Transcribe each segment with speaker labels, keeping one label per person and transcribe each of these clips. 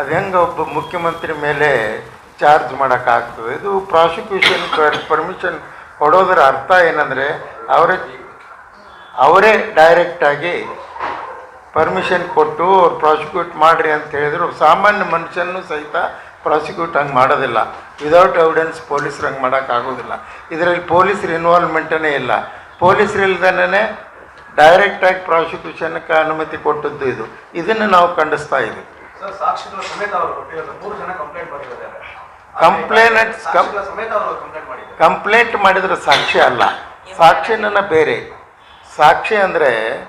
Speaker 1: ಅದು ಹೆಂಗೆ ಒಬ್ಬ ಮುಖ್ಯಮಂತ್ರಿ ಮೇಲೆ ಚಾರ್ಜ್ ಮಾಡೋಕ್ಕಾಗ್ತದೆ ಇದು ಪ್ರಾಸಿಕ್ಯೂಷನ್ ಪರ್ಮಿಷನ್ ಕೊಡೋದ್ರ ಅರ್ಥ ಏನಂದರೆ ಅವರೇ ಅವರೇ ಡೈರೆಕ್ಟಾಗಿ ಪರ್ಮಿಷನ್ ಕೊಟ್ಟು ಅವ್ರು ಪ್ರಾಸಿಕ್ಯೂಟ್ ಮಾಡಿರಿ ಅಂತ ಹೇಳಿದ್ರು. ಸಾಮಾನ್ಯ ಮನುಷ್ಯನೂ ಸಹಿತ ಪ್ರಾಸಿಕ್ಯೂಟ್ ಹಂಗೆ ಮಾಡೋದಿಲ್ಲ. ವಿದೌಟ್ ಎವಿಡೆನ್ಸ್ ಪೊಲೀಸ್ರು ಹಂಗೆ ಮಾಡೋಕ್ಕಾಗೋದಿಲ್ಲ ಇದರಲ್ಲಿ ಪೊಲೀಸ್ರ ಇನ್ವಾಲ್ವ್ಮೆಂಟನೇ ಇಲ್ಲ. ಪೊಲೀಸ್ರು ಡೈರೆಕ್ಟಾಗಿ ಪ್ರಾಸಿಕ್ಯೂಷನ್ಗೆ ಅನುಮತಿ ಕೊಟ್ಟದ್ದು ಇದು. ಇದನ್ನು ನಾವು ಖಂಡಿಸ್ತಾ ಇದ್ದೀವಿ
Speaker 2: ಸಾಕ್ಷಿಗಳ ಸಮೇತ ಅವರು ಕೊಟ್ಟಿರೋದು. ಮೂರು ಜನ ಕಂಪ್ಲೇಂಟ್ ಮಾಡಿದ್ದಾರೆ.
Speaker 1: Complainants-
Speaker 2: ಸಾಕ್ಷಿಗಳ ಸಮೇತ ಅವರು ಕಂಪ್ಲೇಂಟ್ ಮಾಡಿದ್ದಾರೆ.
Speaker 1: ಕಂಪ್ಲೇಂಟ್ ಮಾಡಿದ್ರೆ ಸಾಕ್ಷಿ ಅಲ್ಲ. ಸಾಕ್ಷಿನ ಬೇರೆ. ಸಾಕ್ಷಿ ಅಂದರೆ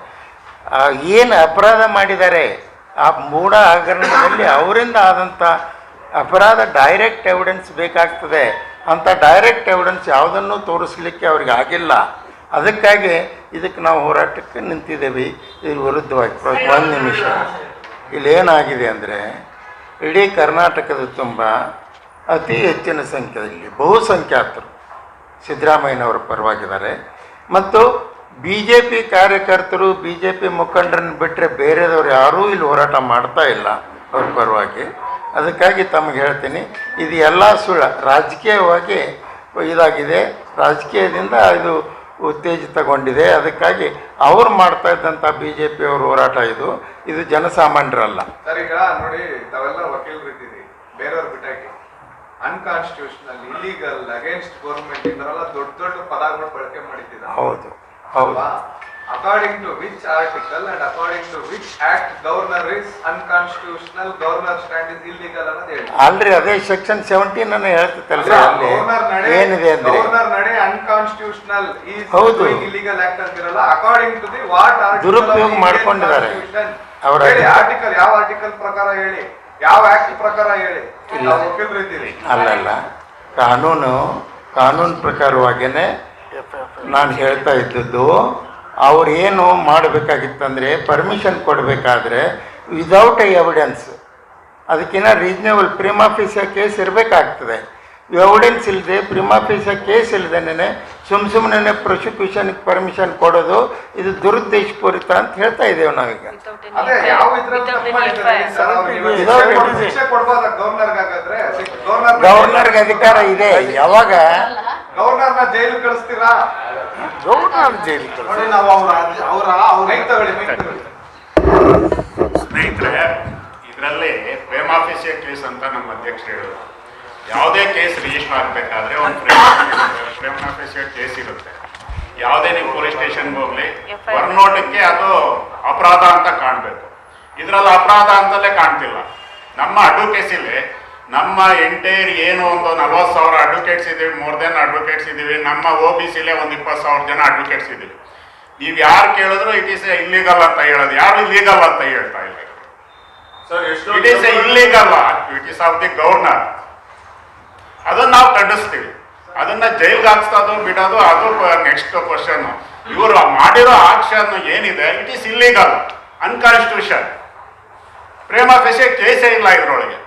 Speaker 1: ಏನು ಅಪರಾಧ ಮಾಡಿದ್ದಾರೆ? ಆ ಮೂಢ ಹಗರಣದಲ್ಲಿ ಅವರಿಂದ ಆದಂಥ ಅಪರಾಧ ಡೈರೆಕ್ಟ್ ಎವಿಡೆನ್ಸ್ ಬೇಕಾಗ್ತದೆ. ಅಂಥ ಡೈರೆಕ್ಟ್ ಎವಿಡೆನ್ಸ್ ಯಾವುದನ್ನು ತೋರಿಸ್ಲಿಕ್ಕೆ ಅವ್ರಿಗೆ ಆಗಿಲ್ಲ. ಅದಕ್ಕಾಗಿ ಇದಕ್ಕೆ ನಾವು ಹೋರಾಟಕ್ಕೆ ನಿಂತಿದ್ದೇವೆ. ಇದ್ರ ವಿರುದ್ಧವಾಗಿ. ಒಂದು ನಿಮಿಷ. ಇಲ್ಲಿ ಏನಾಗಿದೆ ಅಂದರೆ, ಇಡೀ ಕರ್ನಾಟಕದ ತುಂಬ ಅತಿ ಹೆಚ್ಚಿನ ಸಂಖ್ಯೆಯಲ್ಲಿ ಬಹುಸಂಖ್ಯಾತರು ಸಿದ್ದರಾಮಯ್ಯನವರ ಪರವಾಗಿದ್ದಾರೆ. ಮತ್ತು ಬಿ ಜೆ ಪಿ ಕಾರ್ಯಕರ್ತರು ಬಿ ಜೆ ಪಿ ಮುಖಂಡರನ್ನು ಬಿಟ್ಟರೆ ಬೇರೆಯವರು ಯಾರೂ ಇಲ್ಲಿ ಹೋರಾಟ ಮಾಡ್ತಾ ಇಲ್ಲ ಅವ್ರ ಪರವಾಗಿ. ಅದಕ್ಕಾಗಿ ತಮಗೆ ಹೇಳ್ತೀನಿ, ಇದು ಎಲ್ಲ ಸುಳ್ಳ, ರಾಜಕೀಯವಾಗಿ ಇದಾಗಿದೆ. ರಾಜಕೀಯದಿಂದ ಇದು ಉತ್ತೇಜಿತಗೊಂಡಿದೆ. ಅದಕ್ಕಾಗಿ ಅವ್ರು ಮಾಡ್ತಾ ಇದ್ದಂಥ ಬಿ ಜೆ ಪಿಯವ್ರ ಹೋರಾಟ ಇದು. ಇದು ಜನಸಾಮಾನ್ಯರಲ್ಲ.
Speaker 2: ಸರ್ ಈಗ ನೋಡಿ ತಾವೆಲ್ಲ ವಕೀಲರು ಇದ್ದೀರಿ. ಬೇರೆಯವ್ರು ಬಿಟ್ಟಾಕಿ. ಅನ್ಕಾನ್ಸ್ಟಿಟ್ಯೂಷನಲ್ ಇಲ್ಲಿಗಲ್ ಅಗೇನ್ಸ್ಟ್ ಗೌರ್ಮೆಂಟ್ ಇದರೆಲ್ಲ ದೊಡ್ಡ ದೊಡ್ಡ ಪದಗಳು ಬಳಕೆ ಮಾಡಿದ್ದೀರಾ?
Speaker 1: ಹೌದು ಹೌದು.
Speaker 2: According to which article and according to which act governor is unconstitutional governor stand is illegal ಅನ್ನೋದು ಹೇಳಿ.
Speaker 1: ಅಲ್ರಿ ಅದೇ ಸೆಕ್ಷನ್ ಸೆವೆಂಟೀನ್ ಅನ್ನು ಹೇಳ್ತಿತ್ತಲ್ಲ ಅಲ್ಲಿ
Speaker 2: ಗವರ್ನರ್ ನಡೆ
Speaker 1: ಏನಿದೆ ಅಂದ್ರೆ?
Speaker 2: ಗವರ್ನರ್ ನಡೆ ಅನ್ಕಾನ್ಸ್ಟಿಟ್ಯೂಷನಲ್ ಈಸ್
Speaker 1: ಹೌದು.
Speaker 2: ಇಲ್ಲಿಗಲ್ ಆಕ್ಟ್ ಅಂತಿರಲ್ಲ. ಅಕಾರ್ಡಿಂಗ್ ಟು ದಿ ವಾಟ್
Speaker 1: ದುರುಪಯೋಗ ಮಾಡ್ಕೊಂಡಿದ್ದಾರೆ. ಅವರ
Speaker 2: ಆರ್ಟಿಕಲ್ ಯಾವ ಆರ್ಟಿಕಲ್ ಪ್ರಕಾರ ಹೇಳಿ? ಯಾವ ಆಕ್ಟ್ ಪ್ರಕಾರ ಹೇಳಿ? ಇಲ್ಲ. ವಕೀಲರು ಇದ್ದೀರಿ
Speaker 1: ಅಲ್ಲಲ್ಲ ಕಾನೂನು ಕಾನೂನು ಪ್ರಕಾರವಾಗಿಯೇ ನಾನು ಹೇಳ್ತಾ ಇದ್ದದ್ದು ಅವ್ರು ಏನು ಮಾಡಬೇಕಾಗಿತ್ತಂದರೆ ಪರ್ಮಿಷನ್ ಕೊಡಬೇಕಾದ್ರೆ ವಿದೌಟ್ ಎ ಎವಿಡೆನ್ಸ್ ಅದಕ್ಕಿಂತ ರೀಸನೇಬಲ್ ಪ್ರಿಮಾಫೀಸ ಕೇಸ್ ಇರಬೇಕಾಗ್ತದೆ. ಎವಿಡೆನ್ಸ್ ಇಲ್ಲದೆ ಪ್ರಿಮಾಫೀಸ ಕೇಸ್ ಇಲ್ಲದೇನೆ ಸುಮ್ ಸುಮ್ಮನೆ ಪ್ರಾಸಿಕ್ಯೂಷನ್ಗೆ ಪರ್ಮಿಷನ್ ಕೊಡೋದು ಇದು ದುರುದ್ದೇಶಪೂರಿತ ಅಂತ ಹೇಳ್ತಾ ಇದ್ದೇವೆ ನಾವೀಗ. ಗವರ್ನರ್ಗೆ ಅಧಿಕಾರ ಇದೆ. ಯಾವಾಗ
Speaker 2: ಗವರ್ನರ್ನ ಜೈಲು ಕಳಿಸ್ತೀರಾ?
Speaker 1: ಗವರ್ನರ್ ಜೈಲಿಗೆ
Speaker 2: ನೋಡಿ ನಾವು ಅವ್ರ ಅವರ ತಗೊಳ್ಳಿ
Speaker 3: ಸ್ನೇಹಿತರೆ ಇದರಲ್ಲಿ ಪ್ರೇಮಾಫೀಸಿಯ ಕೇಸ್ ಅಂತ ನಮ್ಮ ಅಧ್ಯಕ್ಷ ಹೇಳಿದ್ರು. ಯಾವುದೇ ಕೇಸ್ ರಿಜಿಸ್ಟರ್ ಆಗಬೇಕಾದ್ರೆ ಒಂದು ಪ್ರೇಮಾಫೀಸಿಯ ಕೇಸ್ ಇರುತ್ತೆ. ಯಾವುದೇ ನೀವು ಪೊಲೀಸ್ ಸ್ಟೇಷನ್ಗೆ ಹೋಗ್ಲಿ ಹೊರನೋಟಕ್ಕೆ ಅದು ಅಪರಾಧ ಅಂತ ಕಾಣಬೇಕು. ಇದರಲ್ಲಿ ಅಪರಾಧ ಅಂತಲೇ ಕಾಣ್ತಿಲ್ಲ. ನಮ್ಮ ಅಡ್ವೊಕೇಸಿಲಿ ನಮ್ಮ ಎಂಟೈರ್ ಏನು ಒಂದು ನಲ್ವತ್ತು ಸಾವಿರ ಅಡ್ವೊಕೇಟ್ಸ್ ಇದ್ದೀವಿ ಮೋರ್ ದೆನ್ ಅಡ್ವೊಕೇಟ್ಸ್ ಇದ್ದೀವಿ ನಮ್ಮ ಒ ಬಿ ಸಿಲೇ ಒಂದು ಇಪ್ಪತ್ತು ಸಾವಿರ ಜನ ಅಡ್ವೊಕೇಟ್ಸ್ ಇದ್ದೀವಿ. ನೀವು ಯಾರು ಕೇಳಿದ್ರು ಇಟ್ ಈಸ್ ಇಲ್ಲಿಗಲ್ ಅಂತ ಹೇಳೋದು. ಯಾರು ಇಲ್ಲಿಗಲ್ ಅಂತ ಹೇಳ್ತಾ ಇಲ್ಲ. It is illegal activities of the governor ಅದನ್ನ ನಾವು ತಡಿಸ್ತೀವಿ. ಅದನ್ನ ಜೈಲ್ಗೆ ಹಾಕ್ಸೋದು ಬಿಡೋದು ಅದು ನೆಕ್ಸ್ಟ್ ಕ್ವಶನ್ ಇವರು ಮಾಡಿರೋ ಆಕ್ಷನ್ ಏನಿದೆ it is illegal unconstitution prima facie ಕೇಸೇ ಇಲ್ಲ ಇದ್ರೊಳಗೆ.